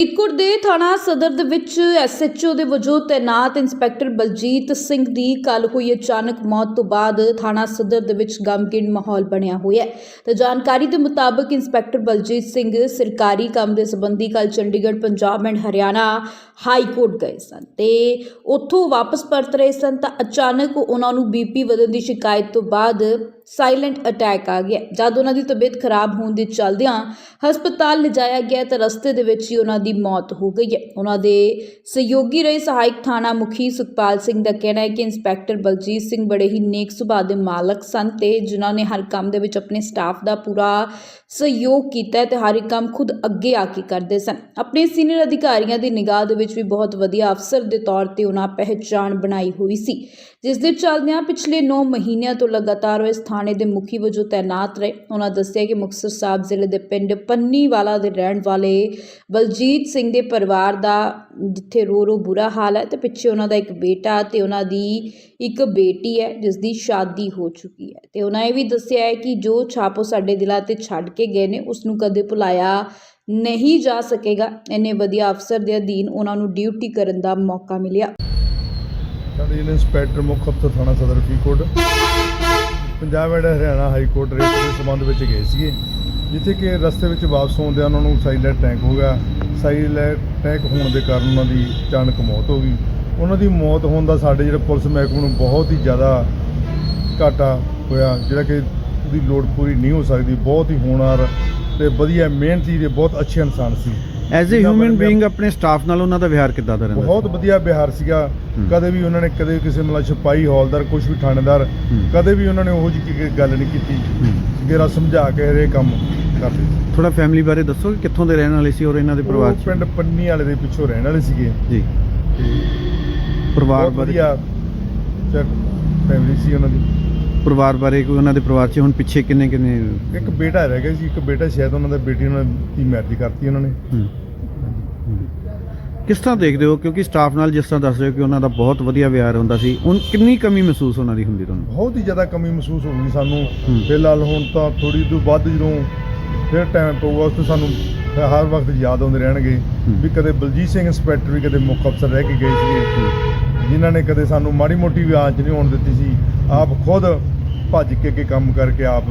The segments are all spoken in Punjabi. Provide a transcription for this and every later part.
и ਫਰੀਦਕੋਟ ਦੇ ਥਾਣਾ ਸਦਰ ਦੇ ਵਿੱਚ ਐਸਐਚਓ ਦੇ ਵਜੋਂ ਤੈਨਾਤ ਇੰਸਪੈਕਟਰ ਬਲਜੀਤ ਸਿੰਘ ਦੀ ਕੱਲ ਹੋਈ ਅਚਾਨਕ ਮੌਤ ਤੋਂ ਬਾਅਦ ਥਾਣਾ ਸਦਰ ਦੇ ਵਿੱਚ ਗਮਗੀਨ ਮਾਹੌਲ ਬਣਿਆ ਹੋਇਆ ਹੈ। ਤੇ ਜਾਣਕਾਰੀ ਦੇ ਮੁਤਾਬਕ ਇੰਸਪੈਕਟਰ ਬਲਜੀਤ ਸਿੰਘ ਸਰਕਾਰੀ ਕੰਮ ਦੇ ਸੰਬੰਧੀ ਕੱਲ Chandigarh, Punjab and Haryana high court ਗਏ ਸਨ ਤੇ ਉੱਥੋਂ ਵਾਪਸ ਪਰਤ ਰਹੇ ਸਨ ਤਾਂ ਅਚਾਨਕ ਉਹਨਾਂ ਨੂੰ ਬੀਪੀ ਵਧਣ ਦੀ ਸ਼ਿਕਾਇਤ ਤੋਂ ਬਾਅਦ ਸਾਇਲੈਂਟ ਅਟੈਕ ਆ ਗਿਆ। ਜਦ ਉਹਨਾਂ ਦੀ ਤਬੀਅਤ ਖਰਾਬ ਹੋਣ ਦੇ ਚੱਲਦਿਆਂ ਹਸਪਤਾਲ ਲਿਜਾਇਆ ਗਿਆ ਤਾਂ ਰਸਤੇ ਦੇ ਵਿੱਚ ਹੀ ਉਹਨਾਂ ਦੀ ਮੌਤ ਹੋ ਗਈ ਹੈ। ਉਹਨਾਂ ਦੇ ਸਹਿਯੋਗੀ ਰਹੇ ਸਹਾਇਕ ਥਾਣਾ ਮੁਖੀ ਸੁਖਪਾਲ ਸਿੰਘ ਦਾ ਕਹਿਣਾ ਹੈ ਕਿ ਇੰਸਪੈਕਟਰ ਬਲਜੀਤ ਸਿੰਘ ਬੜੇ ਹੀ ਨੇਕ ਸੁਭਾਅ ਦੇ ਮਾਲਕ ਸਨ ਤੇ ਜਿਨ੍ਹਾਂ ਨੇ ਹਰ ਕੰਮ ਦੇ ਵਿੱਚ ਆਪਣੇ ਸਟਾਫ ਦਾ ਪੂਰਾ ਸਹਿਯੋਗ ਕੀਤਾ ਹੈ ਤੇ ਹਰ ਇੱਕ ਕੰਮ ਖੁਦ ਅੱਗੇ ਆ ਕੇ ਕਰਦੇ ਸਨ। ਆਪਣੇ ਸੀਨੀਅਰ ਅਧਿਕਾਰੀਆਂ ਦੀ ਨਿਗਾਹ ਦੇ ਵਿੱਚ ਵੀ ਬਹੁਤ ਵਧੀਆ ਅਫਸਰ ਦੇ ਤੌਰ ਤੇ ਉਹਨਾਂ ਪਹਿਚਾਣ ਬਣਾਈ ਹੋਈ ਸੀ, ਜਿਸ ਦੇ ਚੱਲਦਿਆਂ ਪਿਛਲੇ 9 ਮਹੀਨਿਆਂ ਤੋਂ ਲਗਾਤਾਰ ਉਹ ਇਸ ਥਾਣੇ ਦੇ ਮੁਖੀ ਵਜੋਂ ਤਾਇਨਾਤ ਰਹੇ। ਉਹਨਾਂ ਦੱਸਿਆ ਕਿ ਮੁਕਤਸਰ ਸਾਹਿਬ ਜ਼ਿਲ੍ਹੇ ਦੇ ਪਿੰਡ ਪੰਨੀਵਾਲਾ ਦੇ ਰਹਿਣ ਵਾਲੇ ਬਲਜੀਤ ਸਿੰਘ ਦੇ ਪਰਿਵਾਰ ਦਾ ਜਿੱਥੇ ਰੋ ਰੋ ਬੁਰਾ ਹਾਲ ਹੈ ਤੇ ਪਿੱਛੇ ਉਹਨਾਂ ਦਾ ਇੱਕ ਬੇਟਾ ਤੇ ਉਹਨਾਂ ਦੀ ਇੱਕ ਬੇਟੀ ਹੈ ਜਿਸ ਦੀ ਸ਼ਾਦੀ ਹੋ ਚੁੱਕੀ ਹੈ। ਤੇ ਉਹਨਾਂ ਇਹ ਵੀ ਦੱਸਿਆ ਹੈ ਕਿ ਜੋ ਛਾਪੋ ਸਾਡੇ ਦਿਲਾਂ ਤੇ ਛੱਡ ਕੇ ਗਏ ਨੇ ਉਸ ਨੂੰ ਕਦੇ ਭੁਲਾਇਆ ਨਹੀਂ ਜਾ ਸਕੇਗਾ। ਇੰਨੇ ਵਧੀਆ ਅਫਸਰ ਦੇ ਅਧੀਨ ਉਹਨਾਂ ਨੂੰ ਡਿਊਟੀ ਕਰਨ ਦਾ ਮੌਕਾ ਮਿਲਿਆ। ਸਾਡੇ ਜ਼ਿਲ੍ਹੇ ਇੰਸਪੈਕਟਰ, ਮੁੱਖ ਅਫਸਰ ਥਾਣਾ ਸਦਰ Faridkot. Punjab and Haryana high court writ ਦੇ ਸੰਬੰਧ ਵਿੱਚ ਗਏ ਸੀਗੇ, ਜਿੱਥੇ ਕਿ ਰਸਤੇ ਵਿੱਚ ਵਾਪਸ ਆਉਂਦਿਆਂ ਉਹਨਾਂ ਨੂੰ ਸਾਈਲੈਂਟ ਟੈਂਕ ਹੋ ਗਿਆ। ਸਾਈਲੈਂਟ ਟੈਂਕ ਹੋਣ ਦੇ ਕਾਰਨ ਉਹਨਾਂ ਦੀ ਅਚਾਨਕ ਮੌਤ ਹੋ ਗਈ। ਉਹਨਾਂ ਦੀ ਮੌਤ ਹੋਣ ਦਾ ਸਾਡੇ ਜਿਹੜੇ ਪੁਲਿਸ ਮਹਿਕਮੇ ਨੂੰ ਬਹੁਤ ਹੀ ਜ਼ਿਆਦਾ ਘਾਟਾ ਹੋਇਆ ਜਿਹੜਾ ਕਿ ਉਹਦੀ ਲੋੜ ਪੂਰੀ ਨਹੀਂ ਹੋ ਸਕਦੀ। ਬਹੁਤ ਹੀ ਹੋਣਹਾਰ ਤੇ ਵਧੀਆ ਮਿਹਨਤੀ ਦੇ ਬਹੁਤ ਅੱਛੇ ਇਨਸਾਨ ਸੀ। ਐਜ਼ ਅ ਹਿਊਮਨ ਬੀਇੰਗ ਆਪਣੇ ਸਟਾਫ ਨਾਲ ਉਹਨਾਂ ਦਾ ਵਿਹਾਰ ਕਿੱਦਾਂ ਦਾ ਰਹਿੰਦਾ ਬਹੁਤ ਵਧੀਆ ਬਿਹਾਰ ਸੀਗਾ। ਕਦੇ ਵੀ ਉਹਨਾਂ ਨੇ ਕਦੇ ਕਿਸੇ ਮਤਲਬ ਸਿਪਾਹੀ ਹੌਲਦਾਰ ਕੁਝ ਵੀ ਥਾਣੇਦਾਰ। ਕਦੇ ਵੀ ਉਹਨਾਂ ਨੇ ਉਹੋ ਜਿਹੀ ਗੱਲ ਨਹੀਂ ਕੀਤੀ। ਗੇਰਾ ਸਮਝਾ ਕੇ ਹਰੇ ਕੰਮ। ਸੀ। ਥੋੜਾ ਫੈਮਿਲੀ ਬਾਰੇ ਦੱਸੋ ਕਿ ਕਿੱਥੋਂ ਦੇ ਰਹਿਣ ਵਾਲੇ ਸੀ ਔਰ ਇਹਨਾਂ ਦੇ ਪਰਿਵਾਰ ਉਹ ਚ? ਪਿੰਡ ਪੰਨੀ ਵਾਲੇ ਦੇ ਪਿੱਛੋਂ ਰਹਿਣ ਵਾਲੇ ਸੀਗੇ। ਜੀ। ਪਰਿਵਾਰ ਬਹੁਤ ਬਾਰੇ? ਵਧੀਆ ਫੈਮਿਲੀ ਸੀ ਉਹਨਾਂ ਦੀ। ਪਰਿਵਾਰ ਬਾਰੇ ਕੋਈ ਉਹਨਾਂ ਦੇ ਪਰਿਵਾਰ ਚ ਹੁਣ ਪਿੱਛੇ ਕਿੰਨੇ ਕਿੰਨੇ? ਇੱਕ ਬੇਟਾ ਰਹਿ ਗਿਆ ਸੀ ਇੱਕ ਬੇਟਾ ਸ਼ਾਇਦ ਉਹਨਾਂ ਦਾ ਬੇਟੀ ਉਹਨਾਂ ਦੀ ਮੈਰਿਜ ਕਰਤੀ ਉਹਨਾਂ ਨੇ। ਹੂੰ। ਹੂੰ। ਕਿਸ ਤਰ੍ਹਾਂ ਦੇਖਦੇ ਹੋ? ਕਿਉਂਕਿ ਸਟਾਫ ਨਾਲ ਜਿਸ ਤਰ੍ਹਾਂ ਦੱਸ ਰਹੇ ਹੋ ਕਿ ਉਹਨਾਂ ਦਾ ਬਹੁਤ ਵਧੀਆ ਵਿਹਾਰ ਹੁੰਦਾ ਸੀ ਹੁਣ ਕਿੰਨੀ ਕਮੀ ਮਹਿਸੂਸ ਉਹਨਾਂ ਦੀ ਹੁੰਦੀ ਤੁਹਾਨੂੰ? ਬਹੁਤ ਹੀ ਜ਼ਿਆਦਾ ਕਮੀ ਮਹਿਸੂਸ ਹੋ ਗਈ ਸਾਨੂੰ। ਹੂੰ। ਫਿਲਹਾਲ ਹੁਣ ਤਾਂ ਥੋੜੀ ਤੋਂ ਵੱਧ ਜਦੋਂ ਫਿਰ ਟਾਈਮ ਪਊਗਾ ਉਸ ਤੋਂ ਸਾਨੂੰ ਹਰ ਵਕਤ ਯਾਦ ਆਉਂਦੇ ਰਹਿਣਗੇ। ਵੀ ਕਦੇ ਬਲਜੀਤ ਸਿੰਘ ਇੰਸਪੈਕਟਰ ਵੀ ਕਦੇ ਮੁੱਖ ਅਫਸਰ ਰਹਿ ਕੇ ਗਏ ਸੀਗੇ। ਜਿਨ੍ਹਾਂ ਨੇ ਕਦੇ ਸਾਨੂੰ ਮਾੜੀ ਮੋਟੀ ਵੀ ਆਂਚ ਨਹੀਂ ਹੋਣ ਦਿੱਤੀ ਸੀ। ਆਪ ਖੁਦ ਭੱਜ ਕੇ ਅੱਗੇ ਕੰਮ ਕਰਕੇ ਆਪ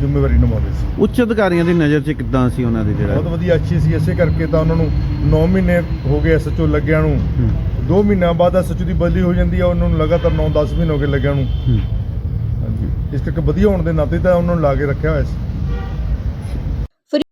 ਜ਼ਿੰਮੇਵਾਰੀ ਨਿਭਾਉਂਦੇ ਸੀ। ਉੱਚ ਅਧਿਕਾਰੀਆਂ ਦੀ ਨਜ਼ਰ 'ਚ ਕਿੱਦਾਂ ਸੀ ਉਹਨਾਂ ਦੀ ਬਹੁਤ ਜਿਹੜਾ ਵਧੀਆ ਅੱਛੀ ਸੀ। ਇਸੇ ਕਰਕੇ ਤਾਂ ਉਹਨਾਂ ਨੂੰ 9 ਮਹੀਨੇ ਹੋ ਗਏ ਐਸਐਚਓ ਲੱਗਿਆਂ ਨੂੰ। ਹੂੰ। 2 ਮਹੀਨਿਆਂ ਬਾਅਦ ਐਸਐਚਓ ਦੀ ਬਦਲੀ ਹੋ ਜਾਂਦੀ ਹੈ ਉਹਨਾਂ ਨੂੰ ਲਗਾਤਾਰ 9-10 ਮਹੀਨੇ ਹੋ ਗਏ ਲੱਗਿਆਂ ਨੂੰ। ਇਸ ਕਰਕੇ ਵਧੀਆ ਹੋਣ ਦੇ ਨਾਤੇ ਤਾਂ ਉਹਨਾਂ ਨੂੰ ਲਾ ਕੇ ਰੱਖਿਆ ਹੋਇਆ ਸੀ।